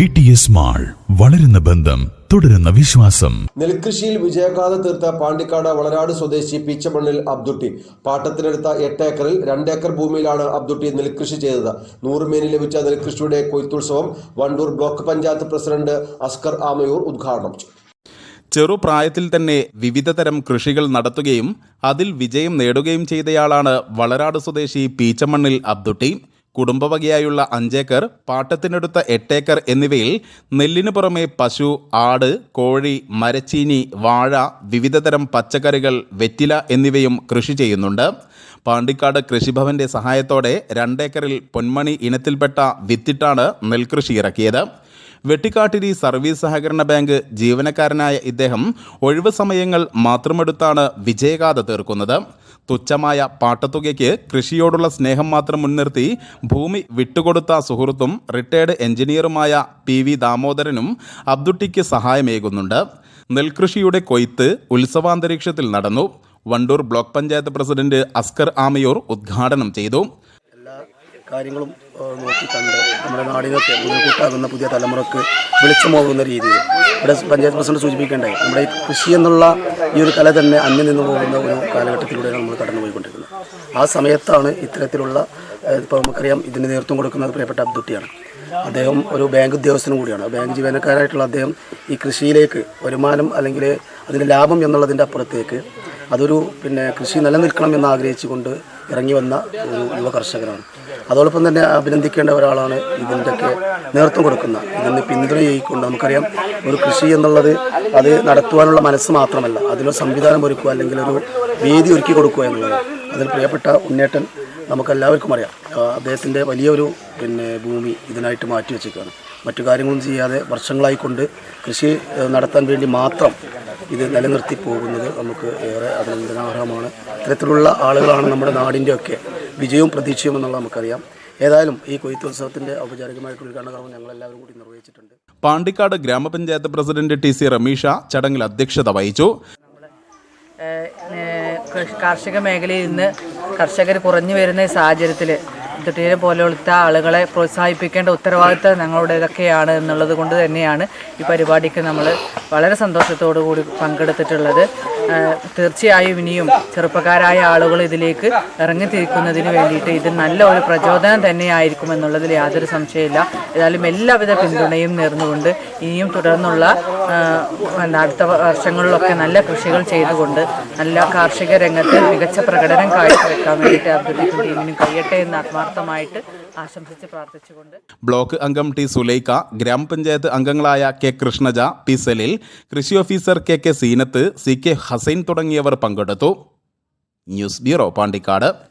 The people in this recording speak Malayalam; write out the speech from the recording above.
വി ടി എസ് മാൾ വളരുന്ന ബന്ധം തുടരുന്ന വിശ്വാസം. നെൽകൃഷിയിൽ വിജയഗാഥ തീർത്ത പാണ്ടിക്കാട് വളരാട് സ്വദേശി പീച്ചമണ്ണിൽ അബ്ദുട്ടി. പാട്ടത്തിനെടുത്ത എട്ട് ഏക്കറിൽ രണ്ടേക്കർ ഭൂമിയിലാണ് അബ്ദുട്ടി നെൽകൃഷി ചെയ്തത്. നൂറുമേനി ലഭിച്ച നെൽകൃഷിയുടെ കൊയ്ത്തുത്സവം വണ്ടൂർ ബ്ലോക്ക് പഞ്ചായത്ത് പ്രസിഡന്റ് അസ്കർ ആമയൂർ ഉദ്ഘാടനം ചെയ്തു. ചെറുപ്രായത്തിൽ തന്നെ വിവിധതരം കൃഷികൾ നടത്തുകയും അതിൽ വിജയം നേടുകയും ചെയ്തയാളാണ് വളരാട് സ്വദേശി പീച്ചമണ്ണിൽ അബ്ദുട്ടി. കുടുംബവകയായുള്ള അഞ്ചേക്കർ പാട്ടത്തിനെടുത്ത എട്ടേക്കർ എന്നിവയിൽ നെല്ലിനു പുറമെ പശു ആട് കോഴി മരച്ചീനി വാഴ വിവിധതരം പച്ചക്കറികൾ വെറ്റില എന്നിവയും കൃഷി ചെയ്യുന്നുണ്ട്. പാണ്ടിക്കാട് കൃഷിഭവന്റെ സഹായത്തോടെ രണ്ടേക്കറിൽ പൊന്മണി ഇനത്തിൽപ്പെട്ട വിത്തിട്ടാണ് നെൽകൃഷി ഇറക്കിയത്. വെട്ടിക്കാട്ടിരി സർവീസ് സഹകരണ ബാങ്ക് ജീവനക്കാരനായ ഇദ്ദേഹം ഒഴിവ് സമയങ്ങൾ മാത്രമെടുത്താണ് വിജയഗാഥ തീർക്കുന്നത്. തുച്ഛമായ പാട്ടത്തുകയ്ക്ക് കൃഷിയോടുള്ള സ്നേഹം മാത്രം മുൻനിർത്തി ഭൂമി വിട്ടുകൊടുത്ത സുഹൃത്തും റിട്ടയർഡ് എഞ്ചിനീയറുമായ പി വി ദാമോദരനും അബ്ദുട്ടിക്ക് സഹായമേകുന്നുണ്ട്. നെൽകൃഷിയുടെ കൊയ്ത്ത് ഉത്സവാന്തരീക്ഷത്തിൽ നടന്നു. വണ്ടൂർ ബ്ലോക്ക് പഞ്ചായത്ത് പ്രസിഡന്റ് അസ്കർ ആമയൂർ ഉദ്ഘാടനം ചെയ്തു. കാര്യങ്ങളും നോക്കിക്കണ്ട് നോക്കി കണ്ട് നമ്മുടെ നാടിനൊക്കെ മുൻകൂട്ടാകുന്ന പുതിയ തലമുറയ്ക്ക് വെളിച്ചമാകുന്ന രീതിയിൽ. ഇവിടെ പഞ്ചായത്ത് പ്രസിഡന്റ് സൂചിപ്പിക്കേണ്ടത് നമ്മുടെ കൃഷി എന്നുള്ള ഈ ഒരു കല തന്നെ അന്യം നിന്ന് പോകുന്ന ഒരു കാലഘട്ടത്തിലൂടെയാണ് നമ്മൾ കടന്നുപോയിക്കൊണ്ടിരിക്കുന്നത് ആ സമയത്താണ് ഇത്തരത്തിലുള്ള ഇപ്പോൾ നമുക്കറിയാം ഇതിന് നേതൃത്വം കൊടുക്കുന്നത് പ്രിയപ്പെട്ട അബ്ദുട്ടിയാണ്. അദ്ദേഹം ഒരു ബാങ്ക് ഉദ്യോഗസ്ഥനും കൂടിയാണ്. ബാങ്ക് ജീവനക്കാരായിട്ടുള്ള അദ്ദേഹം ഈ കൃഷിയിലേക്ക് വരുമാനം അല്ലെങ്കിൽ അതിന്റെ ലാഭം എന്നുള്ളതിന്റെ അപ്പുറത്തേക്ക് അതൊരു പിന്നെ കൃഷി നിലനിൽക്കണം എന്ന് ആഗ്രഹിച്ചുകൊണ്ട് ഇറങ്ങി വന്ന ഒരു യുവ കർഷകനാണ് അതോടൊപ്പം തന്നെ അഭിനന്ദിക്കേണ്ട ഒരാളാണ് ഇതിന്റെയൊക്കെ നേതൃത്വം കൊടുക്കുന്ന. ഇതിന് പിന്തുണ ചെയ്യിക്കൊണ്ട് നമുക്കറിയാം ഒരു കൃഷി എന്നുള്ളത് അത് നടത്തുവാനുള്ള മനസ്സ് മാത്രമല്ല അതിനൊരു സംവിധാനം ഒരുക്കുക അല്ലെങ്കിൽ ഒരു വേദി ഒരുക്കി കൊടുക്കുക എന്നുള്ളത്. അതിൽ പ്രിയപ്പെട്ട ഉണ്ണേട്ടൻ നമുക്കെല്ലാവർക്കും അറിയാം. അദ്ദേഹത്തിന്റെ വലിയൊരു പിന്നെ ഭൂമി ഇതിനായിട്ട് മാറ്റി വെച്ചേക്കുകയാണ് മറ്റു കാര്യങ്ങളും ചെയ്യാതെ വർഷങ്ങളായിക്കൊണ്ട് കൃഷി നടത്താൻ വേണ്ടി മാത്രം ഇത് നിലനിർത്തി പോകുന്നത് നമുക്ക് ഏറെ അഭിനന്ദനാർഹമാണ്. ഇത്തരത്തിലുള്ള ആളുകളാണ് നമ്മുടെ നാടിന്റെയൊക്കെ വിജയവും പ്രതീക്ഷയും എന്നുള്ളത് നമുക്കറിയാം. ഏതായാലും ഈ കൊയ്ത്തുത്സവത്തിന്റെ ഔപചാരികമായിട്ടുള്ള ഉദ്ഘാടന ഞങ്ങൾ ഞങ്ങളെല്ലാവരും കൂടി നിർവഹിച്ചിട്ടുണ്ട്. പാണ്ടിക്കാട് ഗ്രാമപഞ്ചായത്ത് പ്രസിഡന്റ് ടി സി റമീഷ ചടങ്ങിൽ അധ്യക്ഷത വഹിച്ചു. കാർഷിക മേഖലയിൽ നിന്ന് കർഷകർ കുറഞ്ഞു വരുന്ന സാഹചര്യത്തിൽ തുട്ടീരെ പോലത്തെ ആളുകളെ പ്രോത്സാഹിപ്പിക്കേണ്ട ഉത്തരവാദിത്തം ഞങ്ങളുടേതൊക്കെയാണ് എന്നുള്ളത് കൊണ്ട് തന്നെയാണ് ഈ പരിപാടിക്ക് നമ്മൾ വളരെ സന്തോഷത്തോടു കൂടി പങ്കെടുത്തിട്ടുള്ളത്. തീർച്ചയായും ഇനിയും ചെറുപ്പക്കാരായ ആളുകൾ ഇതിലേക്ക് ഇറങ്ങിത്തിരിക്കുന്നതിന് വേണ്ടിയിട്ട് ഇത് നല്ല ഒരു പ്രചോദനം തന്നെയായിരിക്കും എന്നുള്ളതിൽ യാതൊരു സംശയമില്ല. ഏതായാലും എല്ലാവിധ പിന്തുണയും നേർന്നുകൊണ്ട് ഇനിയും തുടർന്നുള്ള അടുത്ത വർഷങ്ങളിലൊക്കെ നല്ല കൃഷികൾ ചെയ്തുകൊണ്ട് നല്ല കാർഷിക രംഗത്ത് മികച്ച പ്രകടനം കാഴ്ചവെക്കാൻ വേണ്ടിയിട്ട് അബ്ദുൽ ടീമിനും കഴിയട്ടെ എന്ന് ആത്മാർത്ഥമായിട്ട് ആശംസിച്ച് പ്രാർത്ഥിച്ചുകൊണ്ട് ബ്ലോക്ക് അംഗം ടി സുലൈക്ക ഗ്രാമപഞ്ചായത്ത് അംഗങ്ങളായ കെ കൃഷ്ണജ പി സലിൽ കൃഷി officer K K Seenath C K Hasain തുടങ്ങിയവർ പങ്കെടുത്തു. News bureau Pandikkad.